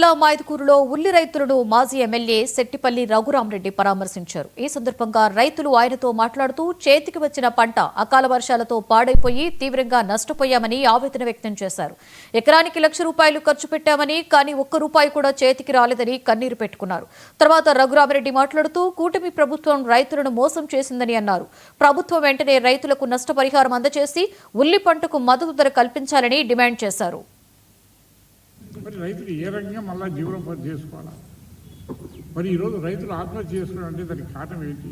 జిల్లా మాయదుకూరులో ఉల్లి రైతులను మాజీ ఎమ్మెల్యే శెట్టిపల్లి రఘురామరెడ్డి పరామర్శించారు. ఈ సందర్భంగా రైతులు ఆయనతో మాట్లాడుతూ చేతికి వచ్చిన పంట అకాల వర్షాలతో పాడైపోయి తీవ్రంగా నష్టపోయామని ఆవేదన వ్యక్తం చేశారు. ఎకరానికి లక్ష రూపాయలు ఖర్చు పెట్టామని కానీ ఒక్క రూపాయి కూడా చేతికి రాలేదని కన్నీరు పెట్టుకున్నారు. తర్వాత రఘురామరెడ్డి మాట్లాడుతూ కూటమి ప్రభుత్వం రైతులను మోసం చేసిందని అన్నారు. ప్రభుత్వం వెంటనే రైతులకు నష్టపరిహారం అందజేసి ఉల్లి పంటకు మద్దతు ధర కల్పించాలని డిమాండ్ చేశారు. మరి రైతులు ఏ రకంగా మళ్ళా జీవనోపాధి చేసుకోవాలా? మరి ఈరోజు రైతులు ఆత్మహత్య చేసుకోవాలంటే దానికి కారణం ఏంటి?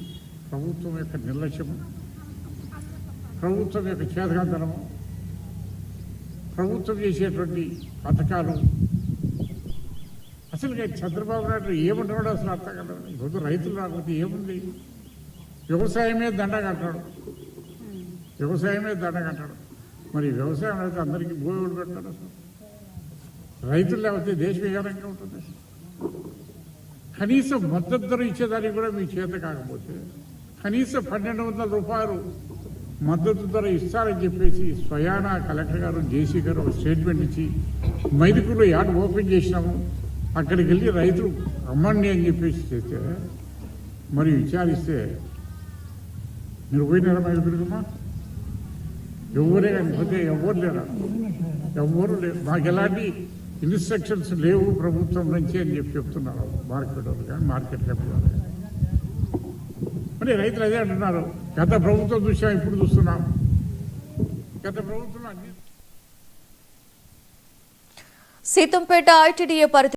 ప్రభుత్వం యొక్క నిర్లక్ష్యము? ప్రభుత్వం యొక్క చేతకంతనము ప్రభుత్వం చేసేటువంటి పథకాలు? అసలు చంద్రబాబు నాయుడు ఏమంటున్నాడో అసలు అర్థం కదా. ఈరోజు రైతులు రాకపోతే ఏముంది? వ్యవసాయమే దండగ అంటాడు వ్యవసాయమే దండగ అంటాడు మరి వ్యవసాయం అయితే అందరికీ భూమి పెడతాడు అసలు. రైతులు లేకపోతే దేశం ఏ రకంగా ఉంటుంది? కనీసం మద్దతు ధర ఇచ్చేదానికి కూడా మీ చేత కాకపోతే కనీసం పన్నెండు వందల రూపాయలు మద్దతు ధర ఇస్తారని చెప్పేసి స్వయానా కలెక్టర్ గారు జేసీ గారు ఒక స్టేట్మెంట్ ఇచ్చి మైదుకులో యాడ్ ఓపెన్ చేసినాము. అక్కడికి వెళ్ళి రైతులు అమ్మండి అని చెప్పేసి చేస్తే మరి విచారిస్తే మీరు పోయినారా మైదుకులకమ్మా ఎవరే కానీ పోతే ఎవరు లేరా? ఎవరు లేరు. మాకు ఎలాంటి ఇన్స్ట్రక్షన్స్ లేవు ప్రభుత్వం నుంచి అని చెప్పి చెప్తున్నారు. మార్కెట్ కానీ మార్కెట్ కానీ. మరి రైతులు అదే అంటున్నారు. గత ప్రభుత్వం చూసాం ఇప్పుడు చూస్తున్నాం. గత ప్రభుత్వం అన్ని సీతంపేట ఐటీడీఏ పరిధి